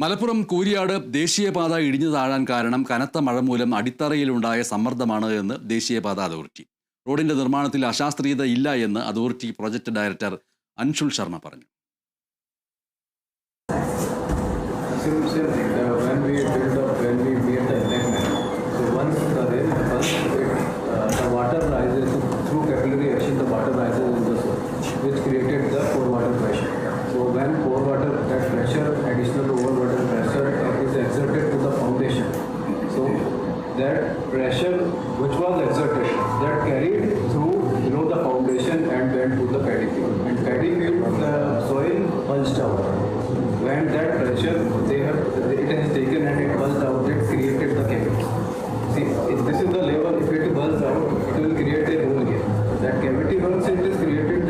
മലപ്പുറം കൂരിയാട് ദേശീയപാത ഇടിഞ്ഞു താഴാൻ കാരണം കനത്ത മഴ മൂലം അടിത്തറയിലുണ്ടായ സമ്മർദ്ദമാണ് എന്ന് ദേശീയപാത അതോറിറ്റി. റോഡിന്റെ നിർമ്മാണത്തിൽ അശാസ്ത്രീയത ഇല്ല എന്ന് authority project director Anshul Sharma പറഞ്ഞു. that pressure which was exerted that carried through below the foundation and then to the pedicure. And pedicure the soil pulsed out. When that pressure they have it has taken and it pulsed out it created the cavity see if this is the level if it pulls out it will create a hole here that cavity once it is created